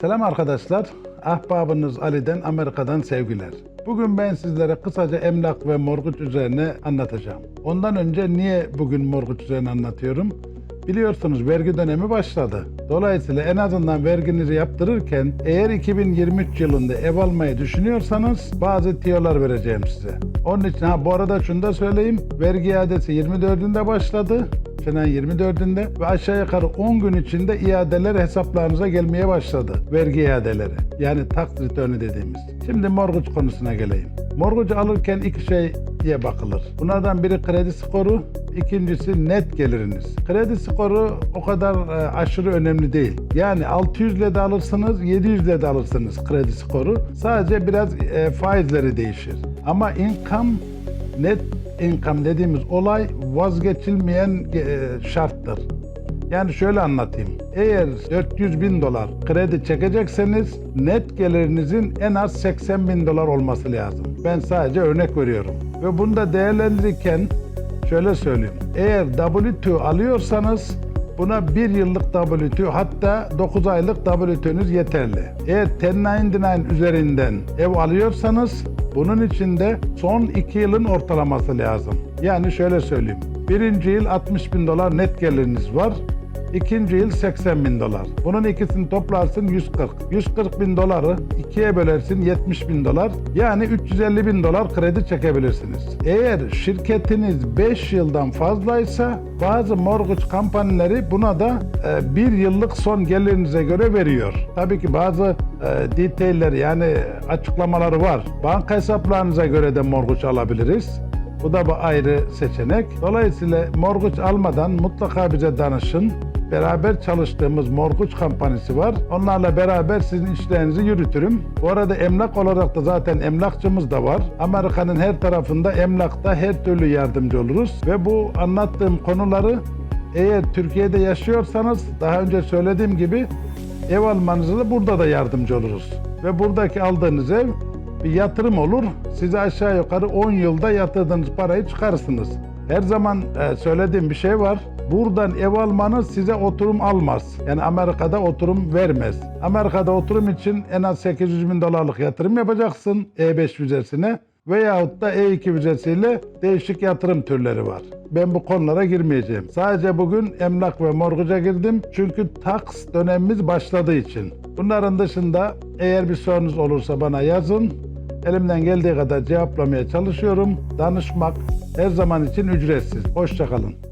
Selam arkadaşlar. Ahbabınız Ali'den Amerika'dan sevgiler. Bugün ben sizlere kısaca emlak ve morguç üzerine anlatacağım. Ondan önce niye bugün morguç üzerine anlatıyorum? Biliyorsunuz vergi dönemi başladı. Dolayısıyla en azından verginizi yaptırırken eğer 2023 yılında ev almayı düşünüyorsanız bazı tiyolar vereceğim size. Onun için ha bu arada şunu da söyleyeyim. Vergi iadesi 24'ünde başladı. Senen 24'ünde ve aşağı yukarı 10 gün içinde iadeler hesaplarınıza gelmeye başladı. Vergi iadeleri. Yani tax return'ü dediğimiz. Şimdi mortgage konusuna geleyim. Mortgage alırken iki şeye bakılır. Bunlardan biri kredi skoru, ikincisi net geliriniz. Kredi skoru o kadar e, aşırı önemli değil. Yani 600 ile de alırsınız, 700 ile de alırsınız kredi skoru. Sadece biraz e, faizleri değişir. Ama income net income dediğimiz olay vazgeçilmeyen e, şarttır. Yani şöyle anlatayım. Eğer 400 bin dolar kredi çekecekseniz net gelirinizin en az 80 bin dolar olması lazım. Ben sadece örnek veriyorum. Ve bunu da değerlendirirken şöyle söyleyeyim. Eğer W2 alıyorsanız Buna bir yıllık W2 hatta 9 aylık W2'nüz yeterli. Eğer 1099 üzerinden ev alıyorsanız bunun için de son 2 yılın ortalaması lazım. Yani şöyle söyleyeyim. Birinci yıl 60 bin dolar net geliriniz var. İkinci yıl 80 bin dolar. Bunun ikisini toplarsın 140. 140 bin doları ikiye bölersin 70 bin dolar. Yani 350 bin dolar kredi çekebilirsiniz. Eğer şirketiniz 5 yıldan fazlaysa bazı mortgage kampanyaları buna da e, bir yıllık son gelirinize göre veriyor. Tabii ki bazı e, detailler yani açıklamaları var. Banka hesaplarınıza göre de mortgage alabiliriz. Bu da bir ayrı seçenek. Dolayısıyla morguç almadan mutlaka bize danışın. Beraber çalıştığımız morguç kampanyası var. Onlarla beraber sizin işlerinizi yürütürüm. Bu arada emlak olarak da zaten emlakçımız da var. Amerika'nın her tarafında emlakta her türlü yardımcı oluruz. Ve bu anlattığım konuları eğer Türkiye'de yaşıyorsanız daha önce söylediğim gibi ev almanızı da burada da yardımcı oluruz. Ve buradaki aldığınız ev bir yatırım olur. Size aşağı yukarı 10 yılda yatırdığınız parayı çıkarırsınız. Her zaman e, söylediğim bir şey var. Buradan ev almanız size oturum almaz. Yani Amerika'da oturum vermez. Amerika'da oturum için en az 800 bin dolarlık yatırım yapacaksın E5 vizesine veyahut da E2 vizesiyle değişik yatırım türleri var. Ben bu konulara girmeyeceğim. Sadece bugün emlak ve morguca girdim. Çünkü tax dönemimiz başladığı için. Bunların dışında eğer bir sorunuz olursa bana yazın. Elimden geldiği kadar cevaplamaya çalışıyorum. Danışmak her zaman için ücretsiz. Hoşçakalın.